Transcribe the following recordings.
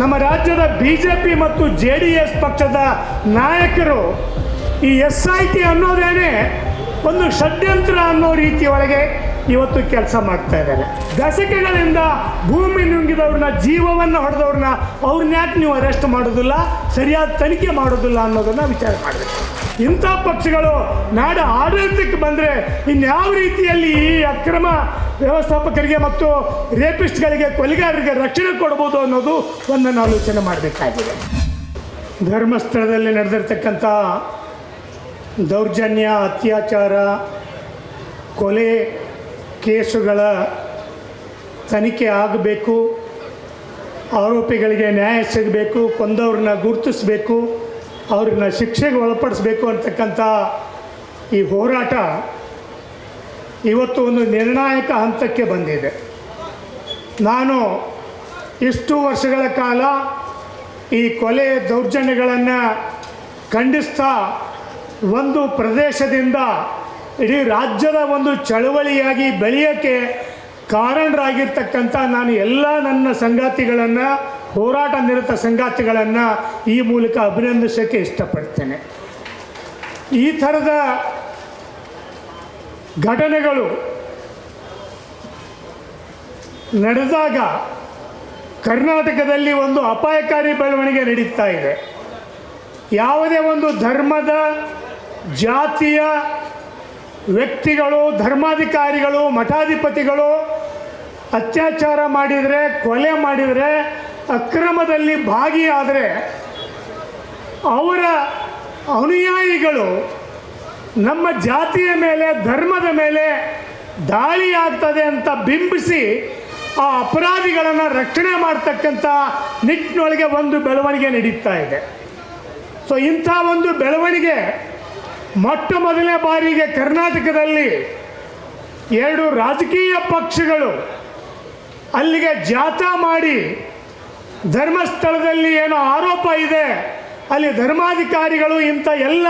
ನಮ್ಮ ರಾಜ್ಯದ B J P ಮತ್ತು ಜೆ ಡಿ ಎಸ್ ಪಕ್ಷದ ನಾಯಕರು ಈ ಎಸ್ ಐ ಟಿ ಅನ್ನೋದೇನೆ ಒಂದು ಷಡ್ಯಂತ್ರ ಅನ್ನೋ ರೀತಿಯೊಳಗೆ ಇವತ್ತು ಕೆಲಸ ಮಾಡ್ತಾ ಇದ್ದಾರೆ. ದಶಕಗಳಿಂದ ಭೂಮಿ ನುಂಗಿದವ್ರನ್ನ, ಜೀವವನ್ನು ಹೊಡೆದವ್ರನ್ನ ಅವ್ರನ್ನ ಯಾಕೆ ನೀವು ಅರೆಸ್ಟ್ ಮಾಡೋದಿಲ್ಲ, ಸರಿಯಾದ ತನಿಖೆ ಮಾಡೋದಿಲ್ಲ ಅನ್ನೋದನ್ನು ವಿಚಾರ ಮಾಡಬೇಕು. ಇಂಥ ಪಕ್ಷಗಳು ನಾಡ ಆಡಳಿತಕ್ಕೆ ಬಂದರೆ ಇನ್ಯಾವ ರೀತಿಯಲ್ಲಿ ಈ ಅಕ್ರಮ ವ್ಯವಸ್ಥಾಪಕರಿಗೆ ಮತ್ತು ರೇಪಿಸ್ಟ್ಗಳಿಗೆ, ಕೊಲೆಗಾರರಿಗೆ ರಕ್ಷಣೆ ಕೊಡ್ಬೋದು ಅನ್ನೋದು ಒಂದನ್ನು ಆಲೋಚನೆ ಮಾಡಬೇಕಾಗಿದೆ. ಧರ್ಮಸ್ಥಳದಲ್ಲಿ ನಡೆದಿರ್ತಕ್ಕಂಥ ದೌರ್ಜನ್ಯ, ಅತ್ಯಾಚಾರ, ಕೊಲೆ ಕೇಸುಗಳ ತನಿಖೆ ಆಗಬೇಕು, ಆರೋಪಿಗಳಿಗೆ ನ್ಯಾಯ ಸಿಗಬೇಕು, ಕೊಂದವ್ರನ್ನ ಗುರುತಿಸಬೇಕು ಅವ್ರನ್ನ ಶಿಕ್ಷೆಗೆ ಒಳಪಡಿಸ್ಬೇಕು ಅಂತಕ್ಕಂಥ ಈ ಹೋರಾಟ ಇವತ್ತು ಒಂದು ನಿರ್ಣಾಯಕ ಹಂತಕ್ಕೆ ಬಂದಿದೆ. ನಾನು ಇಷ್ಟು ವರ್ಷಗಳ ಕಾಲ ಈ ಕೊಲೆ ದೌರ್ಜನ್ಯಗಳನ್ನು ಖಂಡಿಸ್ತಾ ಒಂದು ಪ್ರದೇಶದಿಂದ ಇಡೀ ರಾಜ್ಯದ ಒಂದು ಚಳವಳಿಯಾಗಿ ಬೆಳೆಯೋಕ್ಕೆ ಕಾರಣರಾಗಿರ್ತಕ್ಕಂಥ ನಾನು ಎಲ್ಲ ನನ್ನ ಸಂಗಾತಿಗಳನ್ನು ಹೋರಾಟ ನಿರತ ಸಂಗಾತಿಗಳನ್ನು ಈ ಮೂಲಕ ಅಭಿನಂದಿಸೋಕ್ಕೆ ಇಷ್ಟಪಡ್ತೇನೆ. ಈ ಥರದ ಘಟನೆಗಳು ನಡೆದಾಗ ಕರ್ನಾಟಕದಲ್ಲಿ ಒಂದು ಅಪಾಯಕಾರಿ ಬೆಳವಣಿಗೆ ನಡೀತಾ ಇದೆ. ಯಾವುದೇ ಒಂದು ಧರ್ಮದ ಜಾತಿಯ ವ್ಯಕ್ತಿಗಳು, ಧರ್ಮಾಧಿಕಾರಿಗಳು, ಮಠಾಧಿಪತಿಗಳು ಅತ್ಯಾಚಾರ ಮಾಡಿದರೆ, ಕೊಲೆ ಮಾಡಿದರೆ ಅಕ್ರಮದಲ್ಲಿ ಭಾಗಿಯಾದರೆ ಅವರ ಅನುಯಾಯಿಗಳು ನಮ್ಮ ಜಾತಿಯ ಮೇಲೆ, ಧರ್ಮದ ಮೇಲೆ ದಾಳಿ ಆಗ್ತದೆ ಅಂತ ಬಿಂಬಿಸಿ ಆ ಅಪರಾಧಿಗಳನ್ನು ರಕ್ಷಣೆ ಮಾಡ್ತಕ್ಕಂಥ ನಿಟ್ಟಿನೊಳಗೆ ಒಂದು ಬೆಳವಣಿಗೆ ನಡೀತಾ ಇದೆ. ಸೊ ಇಂಥ ಒಂದು ಬೆಳವಣಿಗೆ ಮೊಟ್ಟ ಮೊದಲನೇ ಬಾರಿಗೆ ಕರ್ನಾಟಕದಲ್ಲಿ ಎರಡು ರಾಜಕೀಯ ಪಕ್ಷಗಳು ಅಲ್ಲಿಗೆ ಜಾಥಾ ಮಾಡಿ ಧರ್ಮಸ್ಥಳದಲ್ಲಿ ಏನೋ ಆರೋಪ ಇದೆ. ಅಲ್ಲಿ ಧರ್ಮಾಧಿಕಾರಿಗಳು ಇಂಥ ಎಲ್ಲ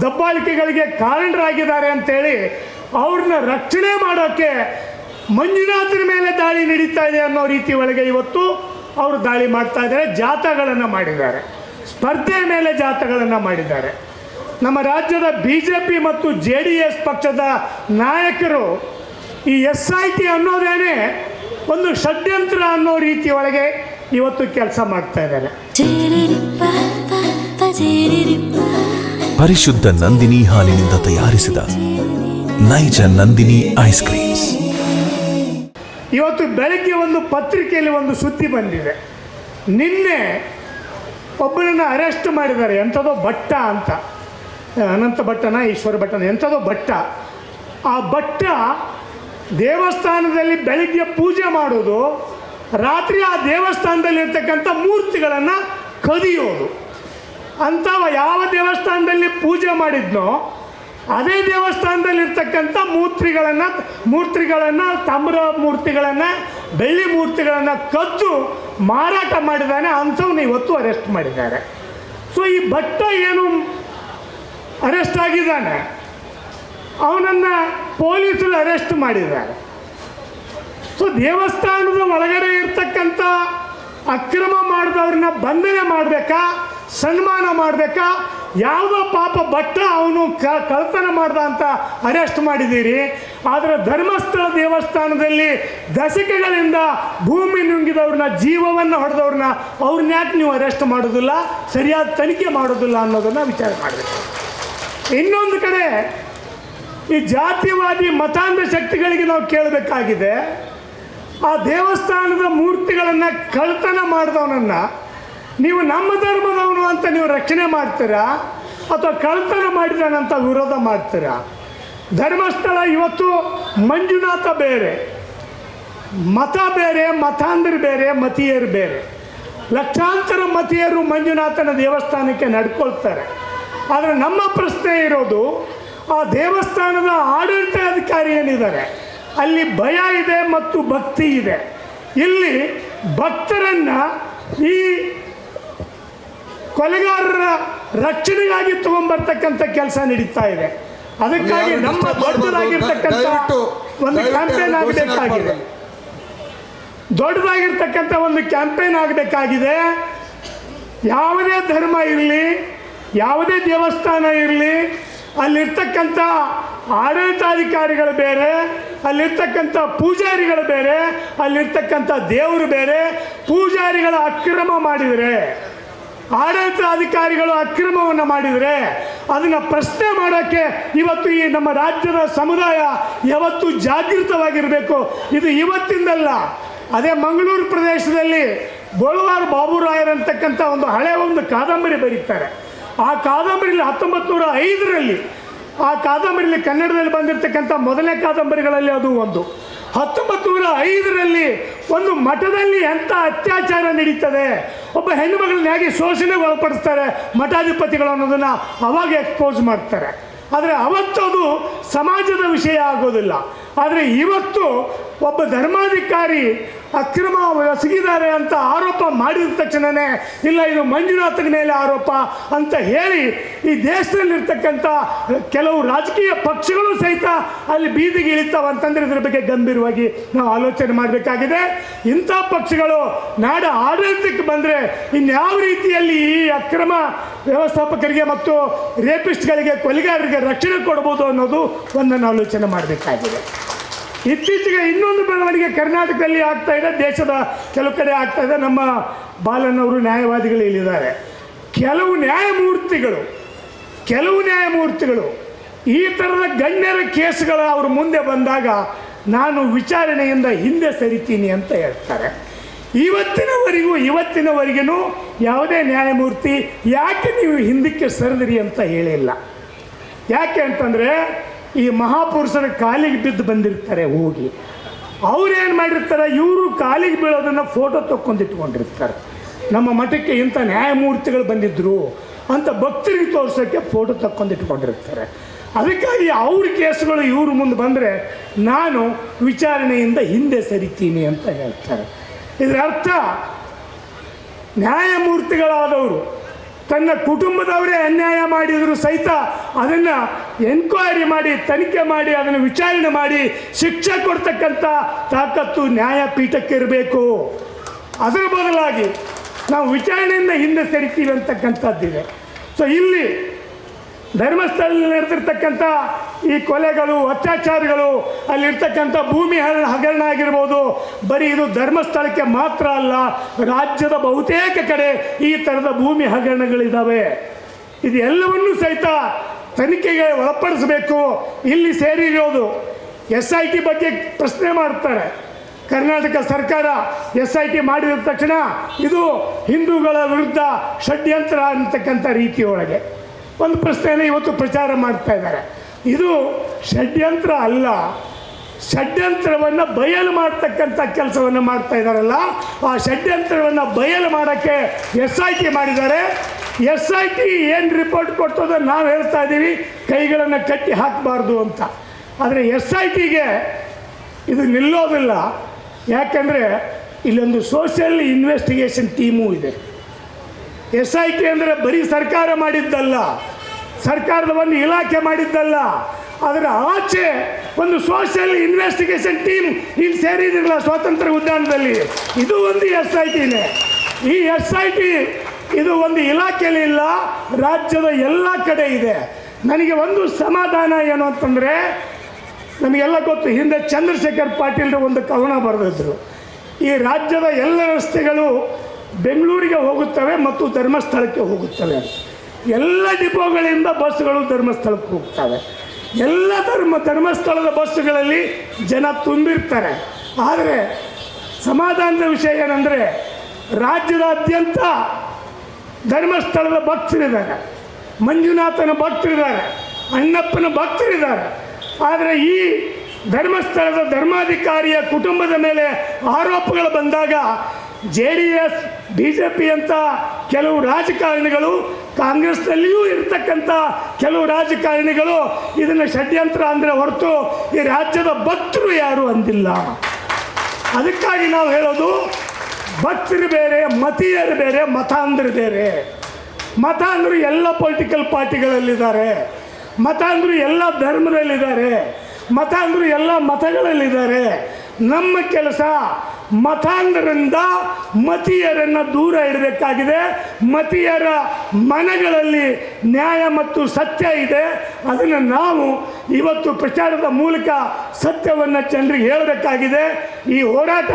ದಬ್ಬಾಳಿಕೆಗಳಿಗೆ ಕಾರಣರಾಗಿದ್ದಾರೆ ಅಂತೇಳಿ ಅವ್ರನ್ನ ರಕ್ಷಣೆ ಮಾಡೋಕ್ಕೆ ಮಂಜುನಾಥನ ಮೇಲೆ ದಾಳಿ ನಡೀತಾ ಇದೆ ಅನ್ನೋ ರೀತಿ ಒಳಗೆ ಇವತ್ತು ಅವರು ದಾಳಿ ಮಾಡ್ತಾ ಇದ್ದಾರೆ, ಜಾಥಾಗಳನ್ನು ಮಾಡಿದ್ದಾರೆ. ಸ್ಪರ್ಧೆ ಮೇಲೆ ಜಾಥಾಗಳನ್ನು ಮಾಡಿದ್ದಾರೆ. ನಮ್ಮ ರಾಜ್ಯದ ಬಿ ಜೆ ಪಿ ಮತ್ತು ಜೆ ಡಿ ಎಸ್ ಪಕ್ಷದ ನಾಯಕರು ಈ ಎಸ್ ಐ ಟಿ ಅನ್ನೋದೇನೆ ಒಂದು ಷಡ್ಯಂತ್ರ ಅನ್ನೋ ರೀತಿಯೊಳಗೆ ಇವತ್ತು ಕೆಲಸ ಮಾಡ್ತಾ ಇದ್ದಾರೆ ಪರಿಶುದ್ಧ ನಂದಿನಿ ಹಾಲಿನಿಂದ ತಯಾರಿಸಿದ ನೈಜ ನಂದಿನಿ ಐಸ್ ಕ್ರೀಮ್ಸ್. ಇವತ್ತು ಬೆಳಗ್ಗೆ ಒಂದು ಪತ್ರಿಕೆಯಲ್ಲಿ ಒಂದು ಸುದ್ದಿ ಬಂದಿದೆ. ನಿನ್ನೆ ಒಬ್ಬನನ್ನು ಅರೆಸ್ಟ್ ಮಾಡಿದ್ದಾರೆ. ಎಂಥದೋ ಭಟ್ಟ ಅಂತ. ಅನಂತ ಭಟ್ಟನ ಈಶ್ವರ ಭಟ್ಟನ ಎಂಥದೋ ಭಟ್ಟ. ಆ ಭಟ್ಟ ದೇವಸ್ಥಾನದಲ್ಲಿ ಬೆಳಗ್ಗೆ ಪೂಜೆ ಮಾಡೋದು ರಾತ್ರಿ ಆ ದೇವಸ್ಥಾನದಲ್ಲಿ ಇರ್ತಕ್ಕಂಥ ಮೂರ್ತಿಗಳನ್ನು ಕದಿಯೋದು. ಅಂಥವ ಯಾವ ದೇವಸ್ಥಾನದಲ್ಲಿ ಪೂಜೆ ಮಾಡಿದ್ನೋ, ಅದೇ ದೇವಸ್ಥಾನದಲ್ಲಿ ಇರ್ತಕ್ಕಂಥ ಮೂರ್ತಿಗಳನ್ನು ಮೂರ್ತಿಗಳನ್ನು, ತಾಮ್ರ ಮೂರ್ತಿಗಳನ್ನು, ಬೆಳ್ಳಿ ಮೂರ್ತಿಗಳನ್ನು ಕದ್ದು ಮಾರಾಟ ಮಾಡಿದ್ದಾನೆ ಅಂಥವನ್ನ ಇವತ್ತು ಅರೆಸ್ಟ್ ಮಾಡಿದ್ದಾರೆ. ಸೊ ಈ ಭಟ್ಟ ಏನು ಅರೆಸ್ಟ್ ಆಗಿದ್ದಾನೆ? ಅವನನ್ನು ಪೊಲೀಸರು ಅರೆಸ್ಟ್ ಮಾಡಿದ್ದಾರೆ. ಸೊ ದೇವಸ್ಥಾನದ ಒಳಗಡೆ ಇರ್ತಕ್ಕಂಥ ಅಕ್ರಮ ಮಾಡಿದವ್ರನ್ನ ಬಂಧನೆ ಮಾಡಬೇಕಾ? ಸನ್ಮಾನ ಮಾಡಬೇಕಾ? ಯಾವ ಪಾಪ ಭಟ್ಟ ಅವನು ಕ ಕಳ್ತನ ಮಾಡ್ದ ಅಂತ ಅರೆಸ್ಟ್ ಮಾಡಿದ್ದೀರಿ. ಆದರೆ ಧರ್ಮಸ್ಥಳ ದೇವಸ್ಥಾನದಲ್ಲಿ ದಶಕಗಳಿಂದ ಭೂಮಿ ನುಂಗಿದವ್ರನ್ನ, ಜೀವವನ್ನು ಹೊಡೆದವ್ರನ್ನ ಅವ್ರನ್ನ ಯಾಕೆ ನೀವು ಅರೆಸ್ಟ್ ಮಾಡೋದಿಲ್ಲ? ಸರಿಯಾದ ತನಿಖೆ ಮಾಡೋದಿಲ್ಲ ಅನ್ನೋದನ್ನು ವಿಚಾರ ಮಾಡಬೇಕು ಇನ್ನೊಂದು ಕಡೆ ಈ ಜಾತಿವಾದಿ ಮತಾಂಧ ಶಕ್ತಿಗಳಿಗೆ ನಾವು ಕೇಳಬೇಕಾಗಿದೆ. ಆ ದೇವಸ್ಥಾನದ ಮೂರ್ತಿಗಳನ್ನು ಕಳ್ತನ ಮಾಡಿದವನನ್ನು ನೀವು ನಮ್ಮ ಧರ್ಮದವನು ಅಂತ ನೀವು ರಕ್ಷಣೆ ಮಾಡ್ತೀರಾ? ಅಥವಾ ಕಳ್ತನ ಮಾಡಿದಾನಂತ ವಿರೋಧ ಮಾಡ್ತೀರಾ? ಧರ್ಮಸ್ಥಳ ಇವತ್ತು ಮಂಜುನಾಥ ಬೇರೆ. ಮತ ಬೇರೆ, ಮತಾಂಧರು ಬೇರೆ, ಮತೀಯರು ಬೇರೆ. ಲಕ್ಷಾಂತರ ಮತೀಯರು ಮಂಜುನಾಥನ ದೇವಸ್ಥಾನಕ್ಕೆ ನಡ್ಕೊಳ್ತಾರೆ. ಆದರೆ ನಮ್ಮ ಪ್ರಶ್ನೆ ಇರೋದು, ಆ ದೇವಸ್ಥಾನದ ಆಡಳಿತ ಅಧಿಕಾರಿ ಏನಿದ್ದಾರೆ? ಅಲ್ಲಿ ಭಯ ಇದೆ ಮತ್ತು ಭಕ್ತಿ ಇದೆ. ಇಲ್ಲಿ ಭಕ್ತರನ್ನು ಈ ಕೊಲೆಗಾರರ ರಕ್ಷಣೆಗಾಗಿ ತಗೊಂಡ್ಬರ್ತಕ್ಕಂಥ ಕೆಲಸ ನಡೀತಾ ಇದೆ. ಅದಕ್ಕಾಗಿ ನಮ್ಮ ದೊಡ್ಡದಾಗಿರ್ತಕ್ಕಂಥ ಒಂದು ಕ್ಯಾಂಪೇನ್ ಆಗಬೇಕಾಗಿದೆ. ದೊಡ್ಡದಾಗಿರ್ತಕ್ಕಂಥ ಒಂದು ಕ್ಯಾಂಪೇನ್ ಆಗಬೇಕಾಗಿದೆ. ಯಾವುದೇ ಧರ್ಮ ಇರಲಿ ಯಾವುದೇ ದೇವಸ್ಥಾನ ಇರಲಿ ಅಲ್ಲಿರ್ತಕ್ಕಂಥ ಆಡಳಿತಾಧಿಕಾರಿಗಳು ಬೇರೆ ಅಲ್ಲಿರ್ತಕ್ಕಂಥ ಪೂಜಾರಿಗಳು ಬೇರೆ, ಅಲ್ಲಿರ್ತಕ್ಕಂಥ ದೇವರು ಬೇರೆ, ಪೂಜಾರಿಗಳ ಅಕ್ರಮ ಮಾಡಿದರೆ ಆಡಳಿತ ಅಧಿಕಾರಿಗಳು ಅಕ್ರಮವನ್ನು ಮಾಡಿದರೆ, ಅದನ್ನು ಪ್ರಶ್ನೆ ಮಾಡೋಕ್ಕೆ ಇವತ್ತು ಈ ನಮ್ಮ ರಾಜ್ಯದ ಸಮುದಾಯ ಯಾವತ್ತು ಜಾಗೃತವಾಗಿರಬೇಕು. ಇದು ಇವತ್ತಿಂದಲ್ಲ. ಅದೇ ಮಂಗಳೂರು ಪ್ರದೇಶದಲ್ಲಿ ಬೋಳುವಾರ ಬಾಬುರಾಯರ್ ಅಂತಕ್ಕಂಥ ಒಂದು ಹಳೆಯ ಒಂದು ಕಾದಂಬರಿ ಬರೀತಾರೆ. ಆ ಕಾದಂಬರಿಲಿ ಹತ್ತೊಂಬತ್ತು ನೂರ ಐದರಲ್ಲಿ ಆ ಕಾದಂಬರಿಯಲ್ಲಿ ಕನ್ನಡದಲ್ಲಿ ಬಂದಿರತಕ್ಕಂಥ ಮೊದಲನೇ ಕಾದಂಬರಿಗಳಲ್ಲಿ ಅದು ಒಂದು. ಹತ್ತೊಂಬತ್ತು ನೂರ ಐದರಲ್ಲಿ ಒಂದು ಮಠದಲ್ಲಿ ಎಂಥ ಅತ್ಯಾಚಾರ ನಡೀತದೆ? ಒಬ್ಬ ಹೆಣ್ಣು ಮಗಳನ್ನ ಹೇಗೆ ಶೋಷಣೆಗೆ ಒಳಪಡಿಸ್ತಾರೆ ಮಠಾಧಿಪತಿಗಳು ಅನ್ನೋದನ್ನು ಅವಾಗ ಎಕ್ಸ್ಪೋಸ್ ಮಾಡ್ತಾರೆ. ಆದರೆ ಅವತ್ತು ಅದು ಸಮಾಜದ ವಿಷಯ ಆಗೋದಿಲ್ಲ. ಆದರೆ ಇವತ್ತು ಒಬ್ಬ ಧರ್ಮಾಧಿಕಾರಿ ಅಕ್ರಮ ಎಸಗಿದ್ದಾರೆ ಅಂತ ಆರೋಪ ಮಾಡಿದ ತಕ್ಷಣವೇ ಇಲ್ಲ, ಇದು ಮಂಜುನಾಥನ ಮೇಲೆ ಆರೋಪ ಅಂತ ಹೇಳಿ ಈ ದೇಶದಲ್ಲಿರ್ತಕ್ಕಂಥ ಕೆಲವು ರಾಜಕೀಯ ಪಕ್ಷಗಳು ಸಹಿತ ಅಲ್ಲಿ ಬೀದಿಗೆ ಇಳಿತಾವ ಅಂತಂದರೆ ಇದರ ಬಗ್ಗೆ ಗಂಭೀರವಾಗಿ ನಾವು ಆಲೋಚನೆ ಮಾಡಬೇಕಾಗಿದೆ. ಇಂಥ ಪಕ್ಷಗಳು ನಾಡ ಆಡಳಿತಕ್ಕೆ ಬಂದರೆ ಇನ್ಯಾವ ರೀತಿಯಲ್ಲಿ ಈ ಅಕ್ರಮ ವ್ಯವಸ್ಥಾಪಕರಿಗೆ ಮತ್ತು ರೇಪಿಸ್ಟ್ಗಳಿಗೆ, ಕೊಲೆಗಾರರಿಗೆ ರಕ್ಷಣೆ ಕೊಡ್ಬೋದು ಅನ್ನೋದು ಒಂದನ್ನು ಆಲೋಚನೆ ಮಾಡಬೇಕಾಗಿದೆ. ಇತ್ತೀಚೆಗೆ ಇನ್ನೊಂದು ಬೆಳವಣಿಗೆ ಕರ್ನಾಟಕದಲ್ಲಿ ಆಗ್ತಾ ಇದೆ, ದೇಶದ ಕೆಲವು ಕಡೆ ಆಗ್ತಾ ಇದೆ. ನಮ್ಮ ಬಾಲನವರು ನ್ಯಾಯವಾದಿಗಳು ಇಲ್ಲಿದ್ದಾರೆ. ಕೆಲವು ನ್ಯಾಯಮೂರ್ತಿಗಳು ಕೆಲವು ನ್ಯಾಯಮೂರ್ತಿಗಳು ಈ ಥರದ ಗಣ್ಯರ ಕೇಸ್ಗಳು ಅವ್ರ ಮುಂದೆ ಬಂದಾಗ ನಾನು ವಿಚಾರಣೆಯಿಂದ ಹಿಂದೆ ಸರಿತೀನಿ ಅಂತ ಹೇಳ್ತಾರೆ. ಇವತ್ತಿನವರೆಗೂ ಇವತ್ತಿನವರೆಗೂ ಯಾವುದೇ ನ್ಯಾಯಮೂರ್ತಿ ಯಾಕೆ ನೀವು ಹಿಂದಕ್ಕೆ ಸರಿದಿರಿ ಅಂತ ಹೇಳಿಲ್ಲ? ಯಾಕೆ ಅಂತಂದರೆ ಈ ಮಹಾಪುರುಷರ ಕಾಲಿಗೆ ಬಿದ್ದು ಬಂದಿರ್ತಾರೆ ಹೋಗಿ. ಅವ್ರೇನು ಮಾಡಿರ್ತಾರೆ? ಇವರು ಕಾಲಿಗೆ ಬೀಳೋದನ್ನು ಫೋಟೋ ತಕ್ಕೊಂಡಿಟ್ಕೊಂಡಿರ್ತಾರೆ ನಮ್ಮ ಮಠಕ್ಕೆ ಇಂಥ ನ್ಯಾಯಮೂರ್ತಿಗಳು ಬಂದಿದ್ದರು ಅಂತ ಭಕ್ತರಿಗೆ ತೋರ್ಸೋಕ್ಕೆ ಫೋಟೋ ತಕ್ಕೊಂಡಿಟ್ಕೊಂಡಿರ್ತಾರೆ ಅದಕ್ಕಾಗಿ ಅವ್ರ ಕೇಸ್ಗಳು ಇವ್ರ ಮುಂದೆ ಬಂದರೆ ನಾನು ವಿಚಾರಣೆಯಿಂದ ಹಿಂದೆ ಸರಿತೀನಿ ಅಂತ ಹೇಳ್ತಾರೆ. ಇದರ ಅರ್ಥ, ನ್ಯಾಯಮೂರ್ತಿಗಳಾದವರು ತನ್ನ ಕುಟುಂಬದವರೇ ಅನ್ಯಾಯ ಮಾಡಿದರೂ ಸಹಿತ ಅದನ್ನು ಎನ್ಕ್ವೈರಿ ಮಾಡಿ, ತನಿಖೆ ಮಾಡಿ, ಅದನ್ನು ವಿಚಾರಣೆ ಮಾಡಿ ಶಿಕ್ಷೆ ಕೊಡ್ತಕ್ಕಂಥ ತಾಕತ್ತು ನ್ಯಾಯಪೀಠಕ್ಕೆ ಇರಬೇಕು ಅದರ ಬದಲಾಗಿ ನಾವು ವಿಚಾರಣೆಯಿಂದ ಹಿಂದೆ ಸರಿತೀವಿ ಅಂತಕ್ಕಂಥದ್ದಿದೆ. ಸೊ ಇಲ್ಲಿ ಧರ್ಮಸ್ಥಳದಲ್ಲಿ ನಡೆದಿರ್ತಕ್ಕಂಥ ಈ ಕೊಲೆಗಳು, ಅತ್ಯಾಚಾರಗಳು, ಅಲ್ಲಿರ್ತಕ್ಕಂಥ ಭೂಮಿ ಹಗರಣ ಆಗಿರ್ಬೋದು. ಬರೀ ಇದು ಧರ್ಮಸ್ಥಳಕ್ಕೆ ಮಾತ್ರ ಅಲ್ಲ, ರಾಜ್ಯದ ಬಹುತೇಕ ಕಡೆ ಈ ಥರದ ಭೂಮಿ ಹಗರಣಗಳಿದ್ದಾವೆ ಇದು ಎಲ್ಲವನ್ನೂ ಸಹಿತ ತನಿಖೆಗೆ ಒಳಪಡಿಸಬೇಕು. ಇಲ್ಲಿ ಸೇರಿರೋದು ಎಸ್ ಐ ಟಿ ಬಗ್ಗೆ ಪ್ರಶ್ನೆ ಮಾಡ್ತಾರೆ. ಕರ್ನಾಟಕ ಸರ್ಕಾರ ಎಸ್ ಐ ಟಿ ಮಾಡಿದ ತಕ್ಷಣ ಇದು ಹಿಂದೂಗಳ ವಿರುದ್ಧ ಷಡ್ಯಂತ್ರ ಅಂತಕ್ಕಂಥ ರೀತಿಯೊಳಗೆ. ಒಂದು ಪ್ರಶ್ನೆಯನ್ನು ಇವತ್ತು ಪ್ರಚಾರ ಮಾಡ್ತಾ ಇದ್ದಾರೆ. ಇದು ಷಡ್ಯಂತ್ರ ಅಲ್ಲ. ಷಡ್ಯಂತ್ರವನ್ನು ಬಯಲು ಮಾಡ್ತಕ್ಕಂಥ ಕೆಲಸವನ್ನು ಮಾಡ್ತಾ ಇದ್ದಾರಲ್ಲ. ಆ ಷಡ್ಯಂತ್ರವನ್ನು ಬಯಲು ಮಾಡೋಕ್ಕೆ ಎಸ್ ಐ ಟಿ ಮಾಡಿದ್ದಾರೆ. ಎಸ್ ಐ ಟಿ ಏನು ರಿಪೋರ್ಟ್ ಕೊಟ್ಟದ ನಾವು ಹೇಳ್ತಾ ಇದ್ದೀವಿ. ಕೈಗಳನ್ನು ಕಟ್ಟಿ ಹಾಕಬಾರ್ದು ಅಂತ. ಆದರೆ ಎಸ್ ಐ ಟಿಗೆ ಇದು ನಿಲ್ಲೋದಿಲ್ಲ. ಯಾಕಂದರೆ ಇಲ್ಲೊಂದು ಸೋಷಿಯಲ್ ಇನ್ವೆಸ್ಟಿಗೇಷನ್ ಟೀಮು ಇದೆ. ಎಸ್ ಐ ಟಿ ಅಂದರೆ ಬರೀ ಸರ್ಕಾರ ಮಾಡಿದ್ದಲ್ಲ. ಸರ್ಕಾರದ ಒಂದು ಇಲಾಖೆ ಮಾಡಿದ್ದಲ್ಲ. ಅದರ ಆಚೆ ಒಂದು ಸೋಷಿಯಲ್ ಇನ್ವೆಸ್ಟಿಗೇಷನ್ ಟೀಮ್ ಇಲ್ಲಿ ಸೇರಿದಿರಲ್ಲ ಸ್ವಾತಂತ್ರ್ಯ ಉದ್ಯಾನದಲ್ಲಿ. ಇದು ಒಂದು ಎಸ್ ಐ ಟಿನೇ ಈ ಎಸ್ ಐ ಟಿ ಇದು ಒಂದು ಇಲಾಖೆಯಲ್ಲಿ ಇಲ್ಲ, ರಾಜ್ಯದ ಎಲ್ಲ ಕಡೆ ಇದೆ. ನನಗೆ ಒಂದು ಸಮಾಧಾನ ಏನು ಅಂತಂದರೆ, ನಮಗೆಲ್ಲ ಗೊತ್ತು, ಹಿಂದೆ ಚಂದ್ರಶೇಖರ್ ಪಾಟೀಲ್ರ ಒಂದು ಕವನ ಬರೆದಿದ್ರು. ಈ ರಾಜ್ಯದ ಎಲ್ಲ ರಸ್ತೆಗಳು ಬೆಂಗಳೂರಿಗೆ ಹೋಗುತ್ತವೆ ಮತ್ತು ಧರ್ಮಸ್ಥಳಕ್ಕೆ ಹೋಗುತ್ತವೆ ಎಲ್ಲ ಡಿಪೋಗಳಿಂದ ಬಸ್ಗಳು ಧರ್ಮಸ್ಥಳಕ್ಕೆ ಹೋಗ್ತವೆ. ಎಲ್ಲ ಧರ್ಮ, ಧರ್ಮಸ್ಥಳದ ಬಸ್ಸುಗಳಲ್ಲಿ ಜನ ತುಂಬಿರ್ತಾರೆ. ಆದರೆ ಸಮಾಧಾನದ ವಿಷಯ ಏನಂದರೆ ರಾಜ್ಯದಾದ್ಯಂತ ಧರ್ಮಸ್ಥಳದ ಭಕ್ತರಿದ್ದಾರೆ. ಮಂಜುನಾಥನ ಭಕ್ತರಿದ್ದಾರೆ. ಅಣ್ಣಪ್ಪನ ಭಕ್ತರಿದ್ದಾರೆ. ಆದರೆ ಈ ಧರ್ಮಸ್ಥಳದ ಧರ್ಮಾಧಿಕಾರಿಯ ಕುಟುಂಬದ ಮೇಲೆ ಆರೋಪಗಳು ಬಂದಾಗ J D S, B J P ಅಂತ ಕೆಲವು ರಾಜಕಾರಣಿಗಳು ಕಾಂಗ್ರೆಸ್ನಲ್ಲಿಯೂ ಇರ್ತಕ್ಕಂಥ ಕೆಲವು ರಾಜಕಾರಣಿಗಳು ಇದನ್ನು ಷಡ್ಯಂತ್ರ ಅಂದರೆ ಹೊರತು ಈ ರಾಜ್ಯದ ಭಕ್ತರು ಯಾರು ಅಂದಿಲ್ಲ. ಅದಕ್ಕಾಗಿ ನಾವು ಹೇಳೋದು, ಭಕ್ತರು ಬೇರೆ, ಮತೀಯರು ಬೇರೆ, ಮತಾಂಧರು ಬೇರೆ. ಮತ ಅಂದರು ಎಲ್ಲ ಪೊಲಿಟಿಕಲ್ ಪಾರ್ಟಿಗಳಲ್ಲಿದ್ದಾರೆ. ಮತ ಅಂದರು ಎಲ್ಲ ಧರ್ಮದಲ್ಲಿದ್ದಾರೆ. ಮತ ಅಂದರು ಎಲ್ಲ ಮತಗಳಲ್ಲಿದ್ದಾರೆ. ನಮ್ಮ ಕೆಲಸ ಮತಾಂಧರಿಂದ ಮತೀಯರನ್ನು ದೂರ ಇಡಬೇಕಾಗಿದೆ. ಮತೀಯರ ಮನಗಳಲ್ಲಿ ನ್ಯಾಯ ಮತ್ತು ಸತ್ಯ ಇದೆ. ಅದನ್ನು ನಾವು ಇವತ್ತು ಪ್ರಚಾರದ ಮೂಲಕ ಸತ್ಯವನ್ನು ಜನರಿಗೆ ಹೇಳಬೇಕಾಗಿದೆ. ಈ ಹೋರಾಟ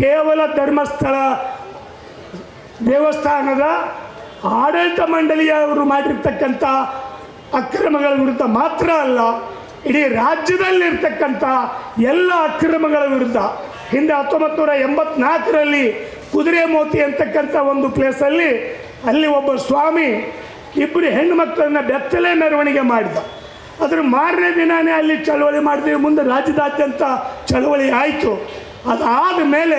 ಕೇವಲ ಧರ್ಮಸ್ಥಳ ದೇವಸ್ಥಾನದ ಆಡಳಿತ ಮಂಡಳಿಯವರು ಮಾಡಿರ್ತಕ್ಕಂಥ ಅಕ್ರಮಗಳ ವಿರುದ್ಧ ಮಾತ್ರ ಅಲ್ಲ, ಇಡೀ ರಾಜ್ಯದಲ್ಲಿರ್ತಕ್ಕಂಥ ಎಲ್ಲ ಅಕ್ರಮಗಳ ವಿರುದ್ಧ ಹಿಂದೆ ಹತ್ತೊಂಬತ್ತು ನೂರ ಎಂಬತ್ನಾಲ್ಕರಲ್ಲಿ ಕುದುರೆ ಮೋತಿ ಅಂತಕ್ಕಂಥ ಒಂದು ಪ್ಲೇಸಲ್ಲಿ ಅಲ್ಲಿ ಒಬ್ಬ ಸ್ವಾಮಿ ಇಬ್ಬರು ಹೆಣ್ಣು ಮಕ್ಕಳನ್ನ ಬೆತ್ತಲೆ ಮೆರವಣಿಗೆ ಮಾಡಿದ. ಅದ್ರ ಮಾರನೇ ದಿನವೇ ಅಲ್ಲಿ ಚಳವಳಿ ಮಾಡಿದ್ವಿ, ಮುಂದೆ ರಾಜ್ಯದಾದ್ಯಂತ ಚಳವಳಿ ಆಯಿತು. ಅದಾದ ಮೇಲೆ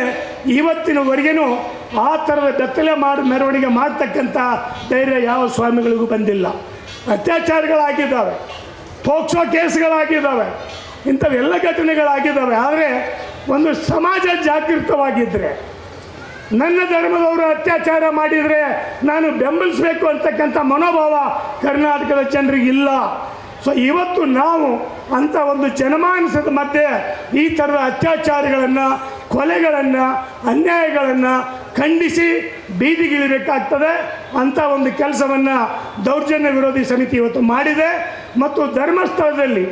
ಇವತ್ತಿನವರೆಗೂ ಆ ಥರದ ಬೆತ್ತಲೆ ಮಾಡಿ, ಮೆರವಣಿಗೆ ಮಾಡ್ತಕ್ಕಂಥ ಧೈರ್ಯ ಯಾವ ಸ್ವಾಮಿಗಳಿಗೂ ಬಂದಿಲ್ಲ. ಅತ್ಯಾಚಾರಗಳಾಗಿದ್ದಾವೆ ಪೋಕ್ಸೋ ಕೇಸ್ಗಳಾಗಿದ್ದಾವೆ ಇಂಥವೆಲ್ಲ ಘಟನೆಗಳಾಗಿದ್ದಾವೆ. ಆದರೆ ಒಂದು ಸಮಾಜ ಜಾಗೃತವಾಗಿದ್ದರೆ ನನ್ನ ಧರ್ಮದವರು ಅತ್ಯಾಚಾರ ಮಾಡಿದರೆ ನಾನು ಬೆಂಬಲಿಸಬೇಕು ಅಂತಕ್ಕಂಥ ಮನೋಭಾವ ಕರ್ನಾಟಕದ ಜನರಿಗೆ ಇಲ್ಲ. ಸೊ ಇವತ್ತು ನಾವು ಅಂಥ ಒಂದು ಜನಮಾನಸದ ಮಧ್ಯೆ ಈ ಥರದ ಅತ್ಯಾಚಾರಗಳನ್ನು, ಕೊಲೆಗಳನ್ನು, ಅನ್ಯಾಯಗಳನ್ನು ಖಂಡಿಸಿ ಬೀದಿಗಿಳಿಬೇಕಾಗ್ತದೆ. ಅಂಥ ಒಂದು ಕೆಲಸವನ್ನು ದೌರ್ಜನ್ಯ ವಿರೋಧಿ ಸಮಿತಿ ಇವತ್ತು ಮಾಡಿದೆ. ಮತ್ತು ಧರ್ಮಸ್ಥಳದಲ್ಲಿ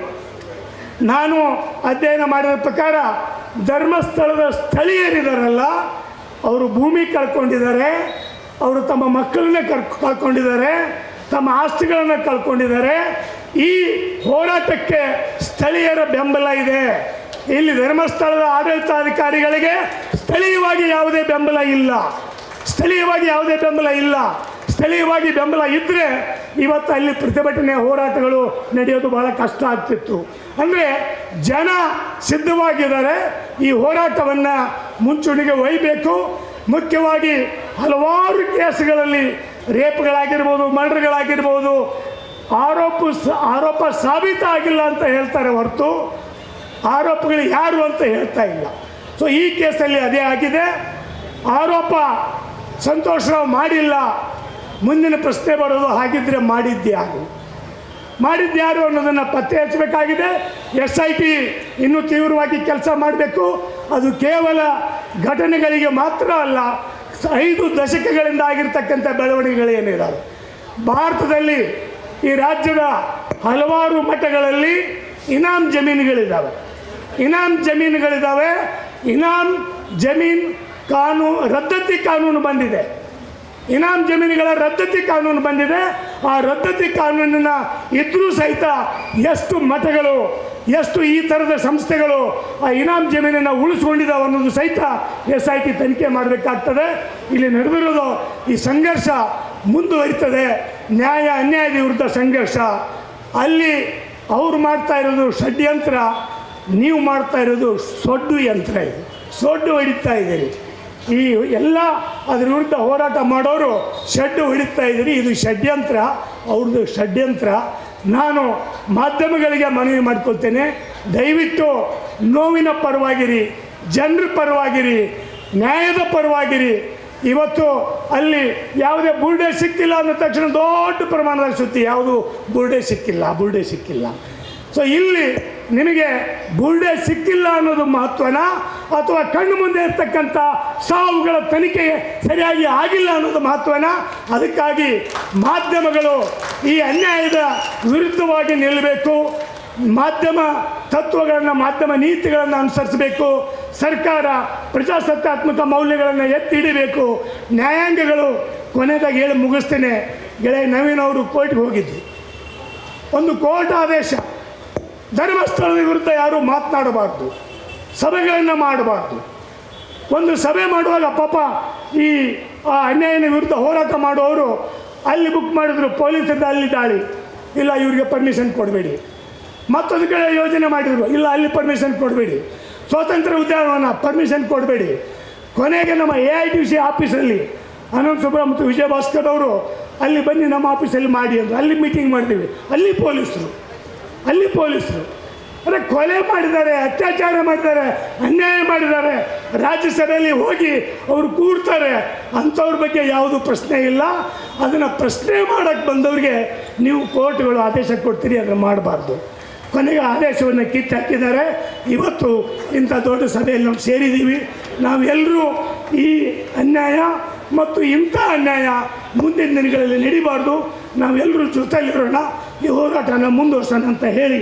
ನಾನು ಅಧ್ಯಯನ ಮಾಡಿದ ಪ್ರಕಾರ ಧರ್ಮಸ್ಥಳದ ಸ್ಥಳೀಯರಿದಾರಲ್ಲ, ಅವರು ಭೂಮಿ ಕಳ್ಕೊಂಡಿದ್ದಾರೆ, ಅವರು ತಮ್ಮ ಮಕ್ಕಳನ್ನ ಕರ್, ಕಳ್ಕೊಂಡಿದ್ದಾರೆ, ತಮ್ಮ ಆಸ್ತಿಗಳನ್ನು ಕಳ್ಕೊಂಡಿದ್ದಾರೆ. ಈ ಹೋರಾಟಕ್ಕೆ ಸ್ಥಳೀಯರ ಬೆಂಬಲ ಇದೆ. ಇಲ್ಲಿ ಧರ್ಮಸ್ಥಳದ ಆಡಳಿತಾಧಿಕಾರಿಗಳಿಗೆ ಸ್ಥಳೀಯವಾಗಿ ಯಾವುದೇ ಬೆಂಬಲ ಇಲ್ಲ. ಸ್ಥಳೀಯವಾಗಿ ಯಾವುದೇ ಬೆಂಬಲ ಇಲ್ಲ. ಸ್ಥಳೀಯವಾಗಿ ಬೆಂಬಲ ಇದ್ದರೆ ಇವತ್ತು ಅಲ್ಲಿ ಪ್ರತಿಭಟನೆ ಹೋರಾಟಗಳು ನಡೆಯೋದು ಬಹಳ ಕಷ್ಟ ಆಗ್ತಿತ್ತು. ಅಂದರೆ ಜನ ಸಿದ್ಧವಾಗಿದ್ದಾರೆ. ಈ ಹೋರಾಟವನ್ನು ಮುಂಚೂಣಿಗೆ ಒಯ್ಯಬೇಕು ಮುಖ್ಯವಾಗಿ ಹಲವಾರು ಕೇಸ್ಗಳಲ್ಲಿ ರೇಪ್ಗಳಾಗಿರ್ಬೋದು, ಮರ್ಡರ್ಗಳಾಗಿರ್ಬೋದು, ಆರೋಪ ಆರೋಪ ಸಾಬೀತಾಗಿಲ್ಲ ಅಂತ ಹೇಳ್ತಾರೆ ಹೊರತು ಆರೋಪಗಳು ಯಾರು ಅಂತ ಹೇಳ್ತಾ ಇಲ್ಲ. ಸೊ ಈ ಕೇಸಲ್ಲಿ ಅದೇ ಆಗಿದೆ. ಆರೋಪ ಸಂತೋಷ ಮಾಡಿಲ್ಲ. ಮುಂದಿನ ಪ್ರಶ್ನೆ ಬರೋದು ಹಾಗಿದ್ರೆ ಮಾಡಿದ್ಯಾರು ಮಾಡಿದ್ಯಾರು ಅನ್ನೋದನ್ನು ಪತ್ತೆ ಹಚ್ಚಬೇಕಾಗಿದೆ. ಎಸ್ ಐ ಟಿ ಇನ್ನೂ ತೀವ್ರವಾಗಿ ಕೆಲಸ ಮಾಡಬೇಕು. ಅದು ಕೇವಲ ಘಟನೆಗಳಿಗೆ ಮಾತ್ರ ಅಲ್ಲ, ಐದು ದಶಕಗಳಿಂದ ಆಗಿರ್ತಕ್ಕಂಥ ಬೆಳವಣಿಗೆಗಳೇನಿದ್ದಾವೆ ಭಾರತದಲ್ಲಿ ಈ ರಾಜ್ಯದ ಹಲವಾರು ಮಠಗಳಲ್ಲಿ ಇನಾಮ್ ಜಮೀನುಗಳಿದ್ದಾವೆ ಇನಾಮ್ ಜಮೀನುಗಳಿದ್ದಾವೆ ಇನಾಮ್ ಜಮೀನ್ ಕಾನೂನು ರದ್ದತಿ ಕಾನೂನು ಬಂದಿದೆ. ಇನಾಮ್ ಜಮೀನುಗಳ ರದ್ದತಿ ಕಾನೂನು ಬಂದಿದೆ. ಆ ರದ್ದತಿ ಕಾನೂನಿನ ಇದ್ರೂ ಸಹಿತ ಎಷ್ಟು ಮಠಗಳು, ಎಷ್ಟು ಈ ಥರದ ಸಂಸ್ಥೆಗಳು ಆ ಇನಾಮ್ ಜಮೀನನ್ನು ಉಳಿಸ್ಕೊಂಡಿದ್ದಾವೆ ಅನ್ನೋದು ಸಹಿತ ಎಸ್ ಐ ಟಿ ತನಿಖೆ ಮಾಡಬೇಕಾಗ್ತದೆ ಇಲ್ಲಿ ನಡೆದಿರೋದು ಈ ಸಂಘರ್ಷ ಮುಂದುವರಿತದೆ. ನ್ಯಾಯ ಅನ್ಯಾಯದ ವಿರುದ್ಧ ಸಂಘರ್ಷ. ಅಲ್ಲಿ ಅವ್ರು ಮಾಡ್ತಾ ಇರೋದು ಷಡ್ಯಂತ್ರ, ನೀವು ಮಾಡ್ತಾ ಇರೋದು ಸೊಡ್ಡು ಯಂತ್ರ ಇದು. ಸೊಡ್ಡು ಹೊಡಿತಾ ಇದ್ದೀರಿ. ಈ ಎಲ್ಲ ಅದ್ರ ವಿರುದ್ಧ ಹೋರಾಟ ಮಾಡೋರು ಷಡ್ಡು ಹೊಡಿತಾ ಇದ್ದೀರಿ. ಇದು ಷಡ್ಯಂತ್ರ. ಅವ್ರದ್ದು ಷಡ್ಯಂತ್ರ. ನಾನು ಮಾಧ್ಯಮಗಳಿಗೆ ಮನವಿ ಮಾಡ್ಕೊಳ್ತೇನೆ. ದಯವಿಟ್ಟು ನೋವಿನ ಪರವಾಗಿರಿ, ಜನರ ಪರವಾಗಿರಿ, ನ್ಯಾಯದ ಪರವಾಗಿರಿ. ಇವತ್ತು ಅಲ್ಲಿ ಯಾವುದೇ ಬುರ್ಡೆ ಸಿಕ್ಕಿಲ್ಲ ಅಂದ ತಕ್ಷಣ ದೊಡ್ಡ ಪ್ರಮಾಣದಲ್ಲಿ ಸುತ್ತಿ, ಯಾವುದು ಬುರ್ಡೆ ಸಿಕ್ಕಿಲ್ಲ ಬುರ್ಡೆ ಸಿಕ್ಕಿಲ್ಲ. ಸೊ ಇಲ್ಲಿ ನಿಮಗೆ ಬುರ್ಡೆ ಸಿಕ್ಕಿಲ್ಲ ಅನ್ನೋದು ಮಹತ್ವನ? ಅಥವಾ ಕಣ್ಣು ಮುಂದೆ ಇರ್ತಕ್ಕಂಥ ಸಾವುಗಳ ತನಿಖೆ ಸರಿಯಾಗಿ ಆಗಿಲ್ಲ ಅನ್ನೋದು ಮಹತ್ವನ. ಅದಕ್ಕಾಗಿ ಮಾಧ್ಯಮಗಳು ಈ ಅನ್ಯಾಯದ ವಿರುದ್ಧವಾಗಿ ನಿಲ್ಲಬೇಕು. ಮಾಧ್ಯಮ ತತ್ವಗಳನ್ನು, ಮಾಧ್ಯಮ ನೀತಿಗಳನ್ನು ಅನುಸರಿಸಬೇಕು. ಸರ್ಕಾರ ಪ್ರಜಾಸತ್ತಾತ್ಮಕ ಮೌಲ್ಯಗಳನ್ನು ಎತ್ತಿ ಹಿಡಿಬೇಕು. ನ್ಯಾಯಾಂಗಗಳು ಕೊನೆದಾಗಿ ಹೇಳಿ ಮುಗಿಸ್ತೇನೆ. ಗೆಳೆಯ ನವೀನ್ ಅವರು ಕೋರ್ಟ್ಗೆ ಹೋಗಿದ್ದು ಒಂದು ಕೋರ್ಟ್ ಆದೇಶ. ಧರ್ಮಸ್ಥಳದ ವಿರುದ್ಧ ಯಾರೂ ಮಾತನಾಡಬಾರ್ದು. ಸಭೆಗಳನ್ನು ಮಾಡಬಾರ್ದು. ಒಂದು ಸಭೆ ಮಾಡುವಾಗ ಪಾಪ ಈ, ಆ ಅನ್ಯಾಯನ ವಿರುದ್ಧ ಹೋರಾಟ ಮಾಡುವವರು ಅಲ್ಲಿ ಬುಕ್ ಮಾಡಿದ್ರು ಪೊಲೀಸರಿಂದ ಅಲ್ಲಿ ದಾಳಿ. ಇಲ್ಲ, ಇವರಿಗೆ ಪರ್ಮಿಷನ್ ಕೊಡಬೇಡಿ. ಮತ್ತೊಂದು ಕಡೆ ಯೋಜನೆ ಮಾಡಿದರು, ಇಲ್ಲ, ಅಲ್ಲಿ ಪರ್ಮಿಷನ್ ಕೊಡಬೇಡಿ. ಸ್ವಾತಂತ್ರ್ಯ ಉದ್ಯಾನವನ ಪರ್ಮಿಷನ್ ಕೊಡಬೇಡಿ. ಕೊನೆಗೆ ನಮ್ಮ ಎ ಐ ಟಿ ಸಿ ಆಫೀಸಲ್ಲಿ ಅನಂತ ಸುಬ್ರಹ್ಮ ಮತ್ತು ವಿಜಯ ಭಾಸ್ಕರ್ ಅವರು ಅಲ್ಲಿ ಬನ್ನಿ ನಮ್ಮ ಆಫೀಸಲ್ಲಿ ಮಾಡಿ ಅಂದರು ಅಲ್ಲಿ ಮೀಟಿಂಗ್ ಮಾಡ್ತೀವಿ. ಅಲ್ಲಿ ಪೊಲೀಸರು. ಅಲ್ಲಿ ಪೊಲೀಸರು. ಅಂದರೆ ಕೊಲೆ ಮಾಡಿದ್ದಾರೆ, ಅತ್ಯಾಚಾರ ಮಾಡಿದ್ದಾರೆ, ಅನ್ಯಾಯ ಮಾಡಿದ್ದಾರೆ. ರಾಜ್ಯಸಭೆಯಲ್ಲಿ ಹೋಗಿ ಅವರು ಕೂಡ್ತಾರೆ ಅಂಥವ್ರ ಬಗ್ಗೆ ಯಾವುದು ಪ್ರಶ್ನೆ ಇಲ್ಲ. ಅದನ್ನು ಪ್ರಶ್ನೆ ಮಾಡೋಕ್ಕೆ ಬಂದವ್ರಿಗೆ ನೀವು ಕೋರ್ಟ್ಗಳು ಆದೇಶ ಕೊಡ್ತೀರಿ, ಅದನ್ನು ಮಾಡಬಾರ್ದು. ಕೊನೆಗೆ ಆದೇಶವನ್ನು ಕಿತ್ತು ಹಾಕಿದ್ದಾರೆ. ಇವತ್ತು ಇಂಥ ದೊಡ್ಡ ಸಭೆಯಲ್ಲಿ ನಾವು ಸೇರಿದ್ದೀವಿ. ನಾವೆಲ್ಲರೂ ಈ ಅನ್ಯಾಯ ಮತ್ತು ಇಂಥ ಅನ್ಯಾಯ ಮುಂದಿನ ದಿನಗಳಲ್ಲಿ ನಡಿಬಾರ್ದು. ನಾವೆಲ್ಲರೂ ಜೊತೆಯಲ್ಲಿರೋಣ ಈ ಹೋರಾಟನ ಮುಂದುವರ್ಸೋಣ ಅಂತ ಹೇಳಿ